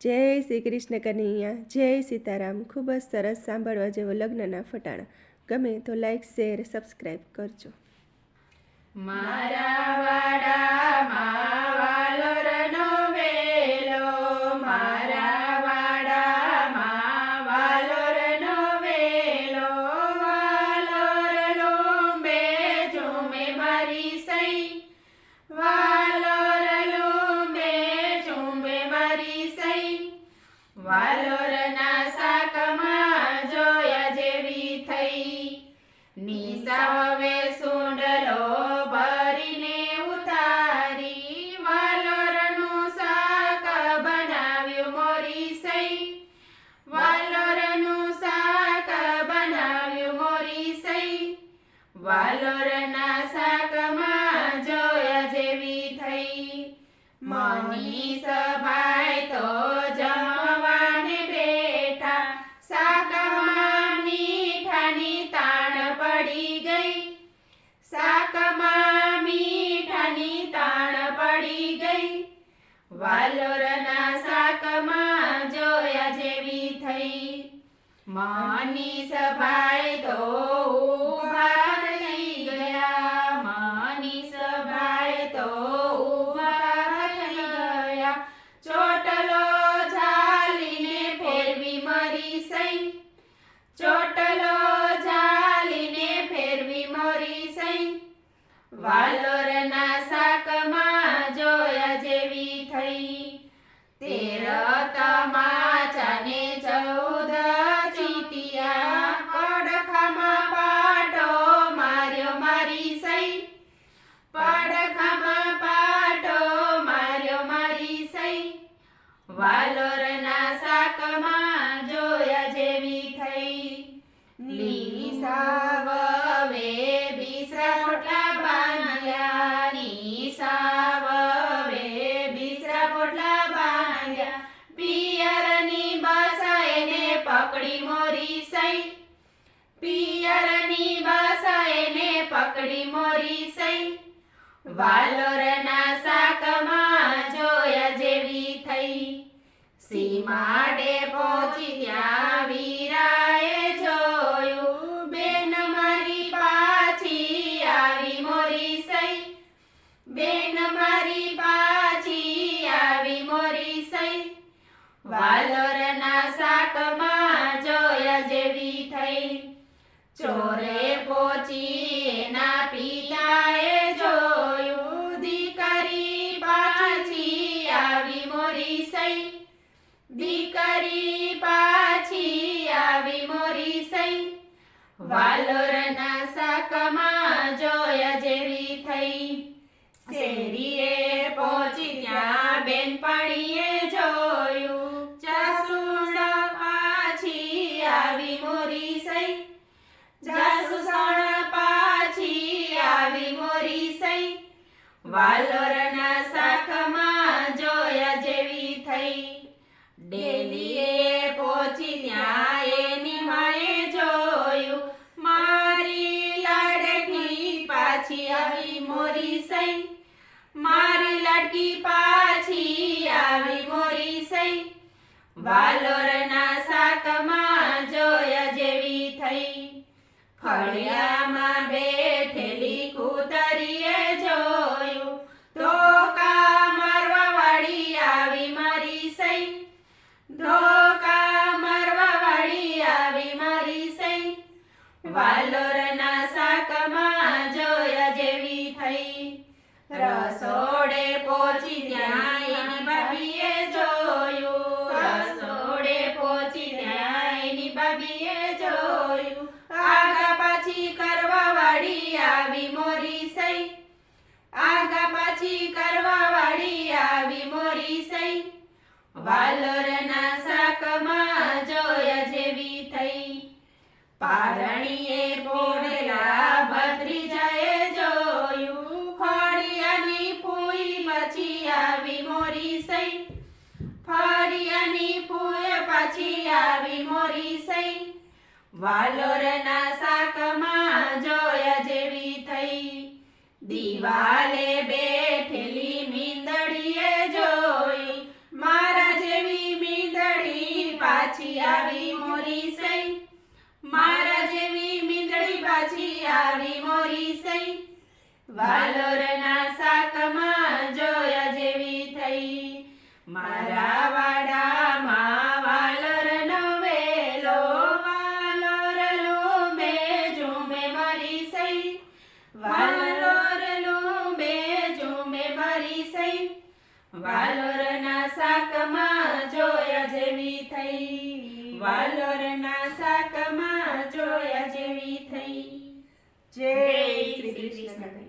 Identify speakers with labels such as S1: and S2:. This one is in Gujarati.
S1: જય શ્રી કૃષ્ણ કનૈયા, જય સીતારામ. ખૂબ જ સરસ સાંભળવા જેવો લગ્નના ફટાણા. ગમે તો લાઈક શેર સબસ્ક્રાઈબ કરજો.
S2: મારા વાડામાં વાલોરનો વેલો. મારા વાડામાં વાલોરનો વેલો. મારી સઈ. વાલોરના શાકમાં જોયા જેવી થઈ. નિશા હવે સુંડલો ભરીને ઉતારી, વાલોરનું શાક બનાવ્યું મોરી સઈ. વાલોરનું શાક બનાવ્યું મોરી સઈ. વાલોરના શાકમાં જોયા જેવી થઈ. મની સભાય તો વાલોરના શાકમાં જોયા જેવી થઈ. માની સભાએ તો ઊભા ગયા. ચોટલો ઝાલીને ફેરવી મરી સઈ. ચોટલો ઝાલીને ફેરવી મરી સઈ. વાલોરના લીસા વવે બિસરા પોટલા બાંધ્યા નિશા વવે બિસરા બાંધ્યા પિયરની બસ એને પકડી મોરી સઈ પિયરની બસ એને પકડી મોરી સઈ વાલોરના સાકમાં જોયા જેવી થઈ સીમાડે પહોંચી ત્યાં વીરાએ વાલોરના શાકમાં જોયા જેવી થઈ. ચોરે પહોંચી એના જોયું દીકરી પાછી આવી મોરી સઈ. દીકરી પાછી આવી મોરી સઈ. વાલોરના શાકમાં જોયા જેવી થઈ. શેરીએ પહોંચી ત્યાં બેનપણીએ આવી મોરી સઈ. જાસુસણ પાછી આવી મોરી સઈ. વાલોરના શાકમાં જોયા જેવી થઈ. ડેલીએ પહોંચી ત્યાં એની માએ જોયું. મારી લાડકી પાછી આવી મોરી સઈ. મારી લાડકી પાછી આવી મોરી સઈ. વાલોરના શાકમાં જોયા જેવી થઈ. ફળિયામાં બેઠેલી કૂતરીએ આવી મોરી સઈ. આગા પાછી કરવા વાળી આવી મોરી સઈ. વાલોરના શાકમાં જોયા જેવી થઈ. પારણીએ પોડેલા ભત્રીજાએ જોયું, ફળિયાની ફૂઈ પછી આવી મોરી સઈ. ફળિયાની ફૂય પછી આવી મોરી સઈ. વાલોરના શાકમાં જોયા થઈ દિવાલે બેઠેલી મીંદડીએ જોઈ. મારા જેવી મીંદડી પાછી આવી મોરી સઈ. મારા જેવી મીંદડી પાછી આવી મોરી સઈ. વાલોરના શાકમાં જો જેવી થઈ. વાલોરના શાકમાં જોયા જેવી થઈ.
S1: જય શ્રી
S2: કૃષ્ણ.